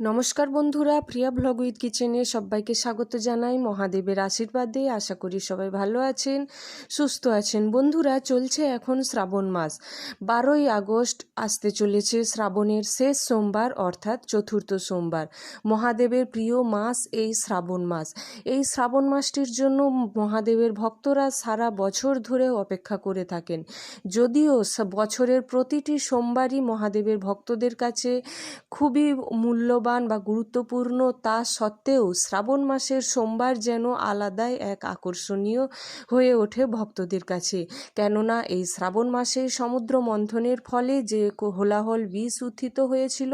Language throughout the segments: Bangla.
নমস্কার বন্ধুরা, প্রিয়া ব্লগ উইথ কিচেনে সবাইকে স্বাগত জানাই। মহাদেবের আশীর্বাদে আশা করি সবাই ভালো আছেন, সুস্থ আছেন। বন্ধুরা, চলছে এখন শ্রাবণ মাস। বারোই আগস্ট আসতে চলেছে শ্রাবণের শেষ সোমবার, অর্থাৎ চতুর্থ সোমবার। মহাদেবের প্রিয় মাস এই শ্রাবণ মাস। এই শ্রাবণ মাসটির জন্য মহাদেবের ভক্তরা সারা বছর ধরে অপেক্ষা করে থাকেন। যদিও বছরের প্রতিটি সোমবারই মহাদেবের ভক্তদের কাছে খুবই মূল্যবান বা গুরুত্বপূর্ণ তা সত্ত্বেও শ্রাবণ মাসের সোমবার যেন আলাদাই এক আকর্ষণীয় হয়ে ওঠে ভক্তদের কাছে। কেননা এই শ্রাবণ মাসে সমুদ্র মন্থনের ফলে যে হোলাহল বিষ উত্থিত হয়েছিল,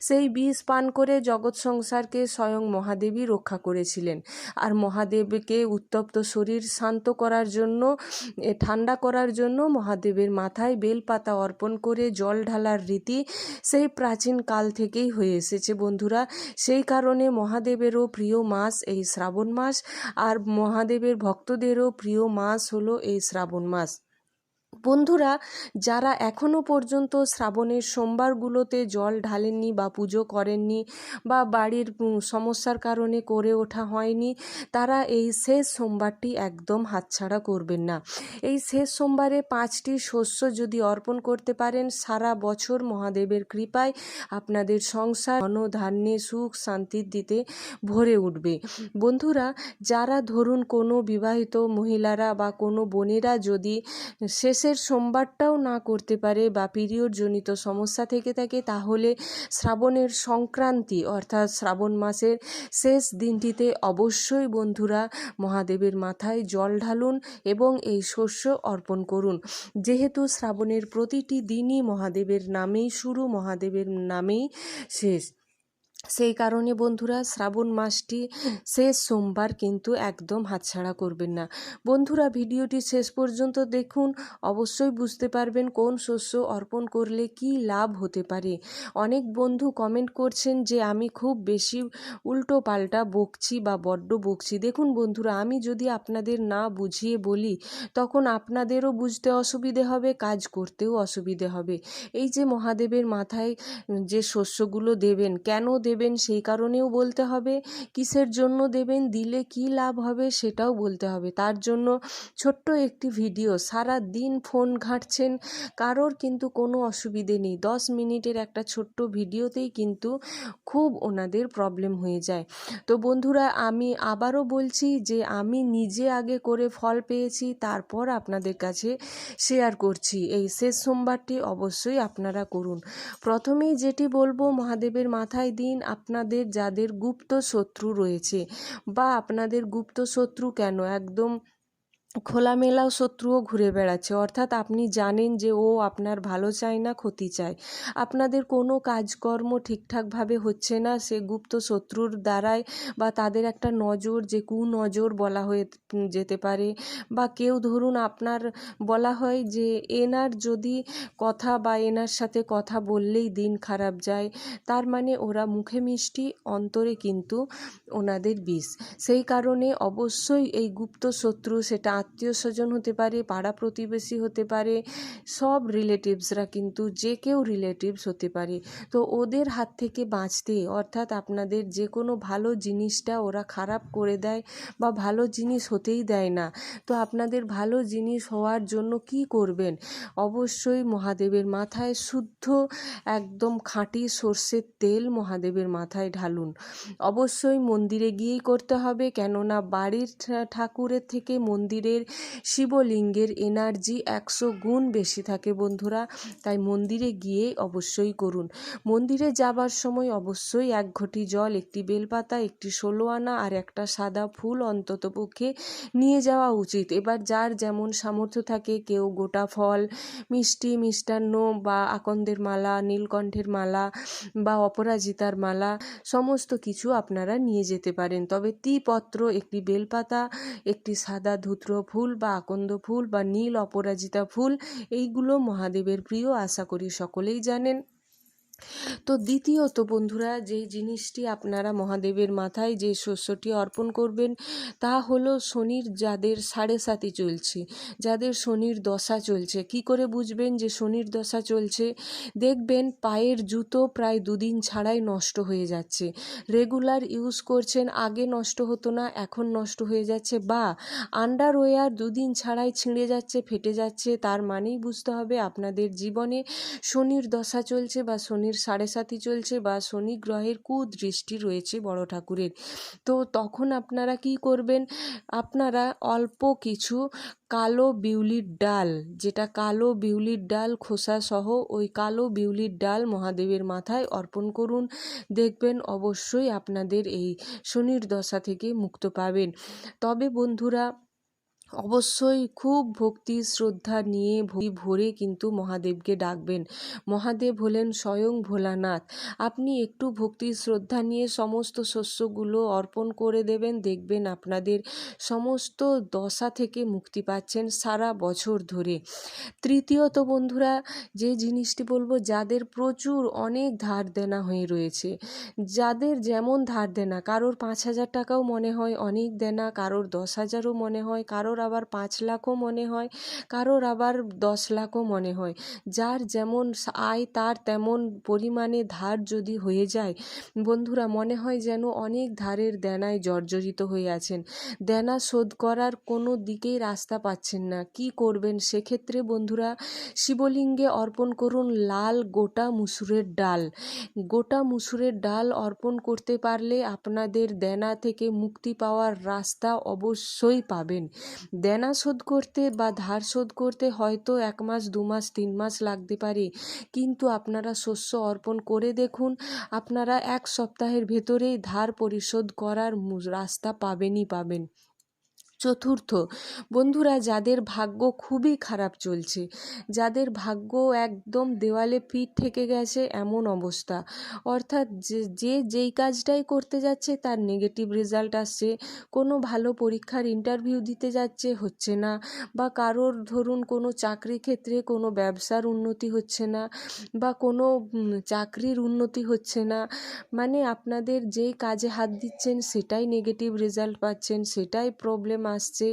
সেই বিষ পান করে জগৎ সংসারকে স্বয়ং মহাদেবী রক্ষা করেছিলেন। আর মহাদেবকে উত্তপ্ত শরীর শান্ত করার জন্য ঠান্ডা করার জন্য মহাদেবের মাথায় বেলপাতা অর্পণ করে জল ঢালার রীতি সেই প্রাচীন কাল থেকেই হয়ে এসেছে বন্ধুরা, সেই কারণে মহাদেবেরও প্রিয় মাস এই শ্রাবণ মাস, আর মহাদেবের ভক্তদেরও প্রিয় মাস হলো এই শ্রাবণ মাস। বন্ধুরা, যারা এখনও পর্যন্ত শ্রাবণের সোমবারগুলোতে জল ঢালেননি বা পুজো করেননি বা বাড়ির সমস্যার কারণে করে ওঠা হয়নি, তারা এই শেষ সোমবারটি একদম হাতছাড়া করবেন না। এই শেষ সোমবারে পাঁচটি শস্য যদি অর্পণ করতে পারেন, সারা বছর মহাদেবের কৃপায় আপনাদের সংসার ধনধান্যে সুখ শান্তির দিতে ভরে উঠবে। বন্ধুরা, যারা ধরুন কোনো বিবাহিত মহিলারা বা কোনো বোনেরা যদি শেষের সোমবারটাও না করতে পারে বা পিরিয়ড জনিত সমস্যা থেকে থাকে, তাহলে শ্রাবণের সংক্রান্তি অর্থাৎ শ্রাবণ মাসের শেষ দিনটিতে অবশ্যই বন্ধুরা মহাদেবের মাথায় জল ঢালুন এবং এই শস্য অর্পণ করুন। যেহেতু শ্রাবণের প্রতিটি দিনই মহাদেবের নামেই শুরু, মহাদেবের নামেই শেষ। সেই কারণে বন্ধুরা শ্রাবণ মাসটি শেষ সোমবার কিন্তু একদম হাতছাড়া করবেন না। বন্ধুরা ভিডিওটি শেষ পর্যন্ত দেখুন। অবশ্যই বুঝতে পারবেন কোন শস্য অর্পণ করলে কি লাভ হতে পারে। অনেক বন্ধু কমেন্ট করছেন যে, আমি খুব বেশি উল্টো পাল্টা বকছি বা বড্ড বকছি। দেখুন বন্ধুরা, আমি যদি আপনাদের না বুঝিয়ে বলি, তখন আপনাদেরও বুঝতে অসুবিধে হবে, কাজ করতেও অসুবিধে হবে। এই যে মহাদেবের মাথায় যে শস্যগুলো দেবেন, কেন দেবেন সেই কারণেও বলতে হবে। কিসের জন্য দেবেন, দিলে কি লাভ হবে সেটাও বলতে হবে। তার জন্য ছোট্ট একটি ভিডিও, সারা দিন ফোন ঘাঁটছেন, কারোর কিন্তু কোনো অসুবিধে নেই। দশ মিনিটের একটা ছোট্ট ভিডিওতেই কিন্তু খুব ওনাদের প্রবলেম হয়ে যায়। তো বন্ধুরা, আমি আবারও বলছি যে, আমি নিজে আগে করে ফল পেয়েছি, তারপর আপনাদের কাছে শেয়ার করছি। এই শেষ সোমবারটি অবশ্যই আপনারা করুন। প্রথমেই যেটি বলব, মহাদেবের মাথায় দিন আপনাদের যাদের গুপ্ত শত্রু রয়েছে বা আপনাদের গুপ্ত শত্রু কেন? একদম খোলামেলা শত্রুও ঘুরে বেড়াচ্ছে। অর্থাৎ আপনি জানেন যে ও আপনার ভালো চায় না, ক্ষতি চায়। আপনাদের কোনো কাজকর্ম ঠিকঠাকভাবে হচ্ছে না, সে গুপ্ত শত্রুর দ্বারাই বা তাদের একটা নজর, যে কুনজর বলা হয়ে যেতে পারে বা কেউ ধরুন আপনার বলা হয় যে এনার যদি কথা বা এনার সাথে কথা বললেই দিন খারাপ যায়, তার মানে ওরা মুখে মিষ্টি, অন্তরে কিন্তু ওনাদের বিষ। সেই কারণে অবশ্যই এই গুপ্ত শত্রু সেটা আত্মীয় স্বজন হতে পারে, পাড়া প্রতিবেশী হতে পারে, সব রিলেটিভসরা কিন্তু যে কেউ রিলেটিভস হতে পারে। তো ওদের হাত থেকে বাঁচতে, অর্থাৎ আপনাদের যে কোনো ভালো জিনিসটা ওরা খারাপ করে দেয় বা ভালো জিনিস হতেই দেয় না, তো আপনাদের ভালো জিনিস হওয়ার জন্য কি করবেন? অবশ্যই মহাদেবের মাথায় শুদ্ধ একদম খাঁটি সর্ষের তেল মহাদেবের মাথায় ঢালুন। অবশ্যই মন্দিরে গিয়েই করতে হবে, কেননা বাড়ির ঠাকুরের থেকে মন্দিরের শিবলিঙ্গের এনার্জি একশো গুণ বেশি থাকে বন্ধুরা, তাই মন্দিরে গিয়েই অবশ্যই করুন। মন্দিরে যাবার সময় অবশ্যই এক ঘটি জল, একটি বেলপাতা, একটি ষোলো আনা আর একটা সাদা ফুল অন্তত পক্ষে নিয়ে যাওয়া উচিত। এবার যার যেমন সামর্থ্য থাকে, কেউ গোটা ফল, মিষ্টি, মিষ্টান্ন বা আকন্দের মালা, নীলকণ্ঠের মালা বা অপরাজিতার মালা, সমস্ত কিছু আপনারা নিয়ে যেতে পারেন। তবে তীপত্র একটি বেলপাতা, একটি সাদা ধুত্র ফুল বা আকন্দ ফুল বা নীল অপরাজিতা ফুল, এইগুলো মহাদেবের প্রিয়, আশা করি সকলেই জানেন। তো দ্বিতীয়ত বন্ধুরা, যে জিনিসটি আপনারা মহাদেবের মাথায় যে শস্যটি অর্পণ করবেন, তা হলো শনির যাদের সাড়ে সাতি চলছে, যাদের শনির দশা চলছে। কি করে বুঝবেন যে শনির দশা চলছে? দেখবেন পায়ের জুতো প্রায় দুদিন ছাড়াই নষ্ট হয়ে যাচ্ছে। রেগুলার ইউজ করছেন, আগে নষ্ট হতো না, এখন নষ্ট হয়ে যাচ্ছে বা আন্ডারওয়্যার দুদিন ছাড়াই ছিঁড়ে যাচ্ছে, ফেটে যাচ্ছে, তার মানেই বুঝতে হবে আপনাদের জীবনে শনির দশা চলছে বা শনির সাড়ে সাতি চলছে বা শনি গ্রহের কুদৃষ্টি রয়েছে বড় ঠাকুরের। তো তখন আপনারা কি করবেন? আপনারা অল্প কিছু কালো বিউলির ডাল, যেটা কালো বিউলির ডাল, খোসা সহ ওই কালো বিউলির ডাল মহাদেবের মাথায় অর্পণ করুন। দেখবেন অবশ্যই আপনাদের এই শনির দশা থেকে মুক্ত পাবেন। তবে বন্ধুরা অবশ্যই খুব ভক্তি, শ্রদ্ধা নিয়ে ভক্তি ভরে কিন্তু মহাদেবকে ডাকবেন। মহাদেব হলেন স্বয়ং ভোলানাথ। আপনি একটু ভক্তি, শ্রদ্ধা নিয়ে সমস্ত শস্যগুলো অর্পণ করে দেবেন, দেখবেন আপনাদের সমস্ত দশা থেকে মুক্তি পাচ্ছেন সারা বছর ধরে। তৃতীয়ত বন্ধুরা, যে জিনিসটি বলব, যাদের প্রচুর অনেক ধার দেনা হয়ে রয়েছে, যাদের যেমন ধার দেনা, কারোর পাঁচ হাজার টাকাও মনে হয় অনেক দেনা, কারোর দশ হাজারও মনে হয়, কারোর আবার পাঁচ লাখও মনে হয়, কারোর আবার দশ লাখও মনে হয়। যার যেমন আয় তার তেমন পরিমাণে ধার যদি হয়ে যায়, বন্ধুরা মনে হয় যেন অনেক ধারের দেনায় জর্জরিত হয়ে আছেন। দেনা শোধ করার কোনো দিকেই রাস্তা পাচ্ছেন না। কি করবেন? সেক্ষেত্রে বন্ধুরা শিবলিঙ্গে অর্পণ করুন লাল গোটা মুসুরের ডাল। গোটা মুসুরের ডাল অর্পণ করতে পারলে আপনাদের দেনা থেকে মুক্তি পাওয়ার রাস্তা অবশ্যই পাবেন। দেনা শোধ করতে বা ধার শোধ করতে হয়তো এক মাস, দু মাস, তিন মাস লাগতে পারে। কিন্তু আপনারা শস্য অর্পণ করে দেখুন, আপনারা এক সপ্তাহের ভেতরেই ধার পরিশোধ করার রাস্তা পাবেনই পাবেন। চতুর্থ। বন্ধুরা, যাদের ভাগ্য খুবই খারাপ চলছে, যাদের ভাগ্য একদম দেওয়ালে পিঠ থেকে গেছে এমন অবস্থা। অর্থাৎ যে যে, যেই কাজটাই করতে যাচ্ছে তার নেগেটিভ রেজাল্ট আসছে, কোনো ভালো পরীক্ষার ইন্টারভিউ দিতে যাচ্ছে হচ্ছে না, বা কারোর ধরুন কোনো চাকরি ক্ষেত্রে কোনো ব্যবসার উন্নতি হচ্ছে না, বা কোনো চাকরির উন্নতি হচ্ছে না মানে আপনাদের যেই কাজে হাত দিচ্ছেন সেটাই নেগেটিভ রেজাল্ট পাচ্ছেন, সেটাই প্রবলেম আসছে।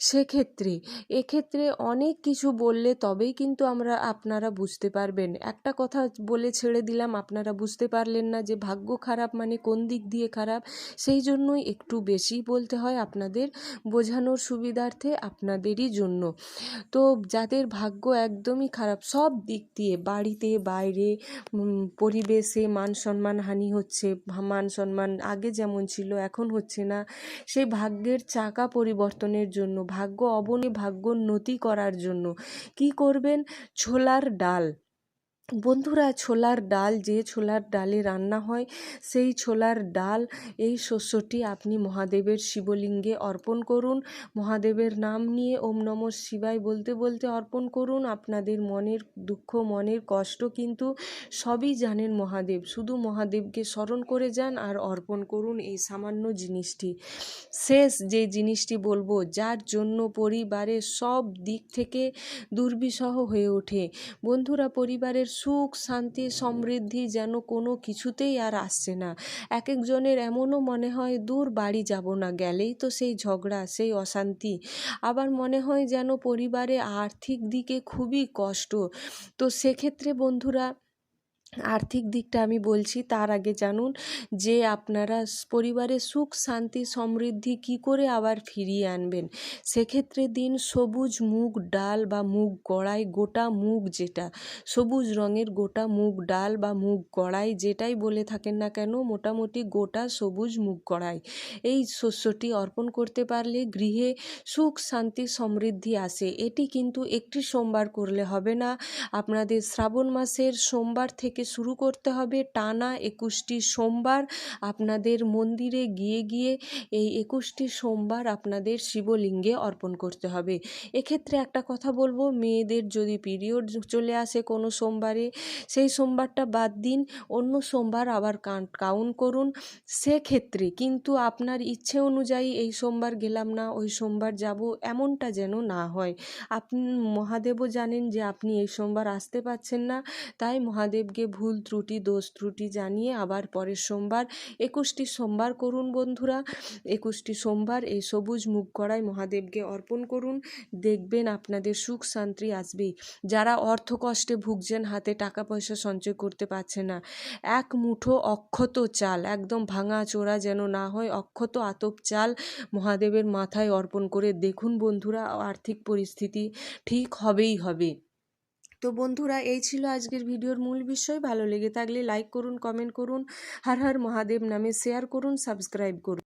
সেক্ষেত্রে, এক্ষেত্রে অনেক কিছু বললে তবেই কিন্তু আমরা, আপনারা বুঝতে পারবেন। একটা কথা বলে ছেড়ে দিলাম, আপনারা বুঝতে পারলেন না যে ভাগ্য খারাপ মানে কোন দিক দিয়ে খারাপ, সেই জন্যই একটু বেশি বলতে হয় আপনাদের বোঝানোর সুবিধার্থে আপনাদেরই জন্য। তো যাদের ভাগ্য একদমই খারাপ, সব দিক দিয়ে, বাড়িতে, বাইরে পরিবেশে মান সম্মান হানি হচ্ছে, মান সম্মান আগে যেমন ছিল, এখন হচ্ছে না। সেই ভাগ্যের চাকা পরিবর্তনের জন্য ভাগ্য অবনে ভাগ্যোন্নতি করার জন্য। কি করবেন? ছোলার ডাল। বন্ধুরা, ছোলার ডাল, যে ছোলার ডালে রান্না হয়, সেই ছোলার ডাল, এই শস্যটি আপনি মহাদেবের শিবলিঙ্গে অর্পণ করুন। মহাদেবের নাম নিয়ে ওম নম শিবায় বলতে বলতে অর্পণ করুন। আপনাদের মনের দুঃখ, মনের কষ্ট কিন্তু সবই জানেন মহাদেব। শুধু মহাদেবকে স্মরণ করে যান আর অর্পণ করুন এই সামান্য জিনিসটি। শেষ যে জিনিসটি বলব, যার জন্য পরিবারের সব দিক থেকে দুর্বিষহ হয়ে ওঠে। বন্ধুরা, পরিবারের সুখ, শান্তি, সমৃদ্ধি যেন কোনো কিছুতেই আর আসছে না। এক একজনের এমনও মনে হয়, দূর বাড়ি যাব না, গেলেই তো সেই ঝগড়া, সেই অশান্তি। আবার মনে হয় যেন পরিবারে আর্থিক দিকে খুবই কষ্ট। তো সেক্ষেত্রে বন্ধুরা আর্থিক দিকটা আমি বলছি তার আগে জানুন যে আপনারা পরিবারে সুখ, শান্তি, সমৃদ্ধি কি করে আবার ফিরিয়ে আনবেন? সেক্ষেত্রে দিন সবুজ মুগ ডাল বা মুগ কড়াই, গোটা মুগ যেটা, সবুজ রঙের গোটা মুগ ডাল বা মুগ কড়াই যেটাই বলে থাকেন না কেন, মোটামুটি গোটা সবুজ মুগ কড়াই। এই শস্যটি অর্পণ করতে পারলে গৃহে সুখ, শান্তি, সমৃদ্ধি আসে। এটি কিন্তু একটি সোমবার করলে হবে না। আপনাদের শ্রাবণ মাসের সোমবার থেকে শুরু করতে হবে। টানা একুশটি সোমবার আপনাদের মন্দিরে গিয়ে গিয়ে এই একুশটি সোমবার আপনাদের শিবলিঙ্গে অর্পণ করতে হবে। এক্ষেত্রে একটা কথা বলব, মেয়েদের যদি পিরিয়ড চলে আসে কোনো সোমবারে, সেই সোমবারটা বাদ দিন, অন্য সোমবার আবার কাউন্ট করুন। সেক্ষেত্রে কিন্তু আপনার ইচ্ছে অনুযায়ী এই সোমবার গেলাম না, ওই সোমবার যাব, এমনটা যেন না হয়। আপনি, মহাদেবও জানেন যে আপনি এই সোমবার আসতে পারছেন না, তাই মহাদেবকে ভুল ত্রুটি, দোষ ত্রুটি জানিয়ে আবার পরের সোমবার, একুশটি সোমবার করুন বন্ধুরা। একুশটি সোমবার এই সবুজ মুখ কড়াই মহাদেবকে অর্পণ করুন। দেখবেন আপনাদের সুখ শান্তি আসবেই। যারা অর্থ কষ্টে ভুগছেন, হাতে টাকা পয়সা সঞ্চয় করতে পারছে না, এক মুঠো অক্ষত চাল, একদম ভাঙা চোরা যেন না হয়, অক্ষত আতপ চাল মহাদেবের মাথায় অর্পণ করে দেখুন বন্ধুরা, আর্থিক পরিস্থিতি ঠিক হবেই হবে। তো বন্ধুরা, এই ছিল আজকের ভিডিওর মূল বিষয়। ভালো লেগে থাকলে লাইক করুন কমেন্ট করুন। হর হর মহাদেব নামে শেয়ার করুন সাবস্ক্রাইব করুন।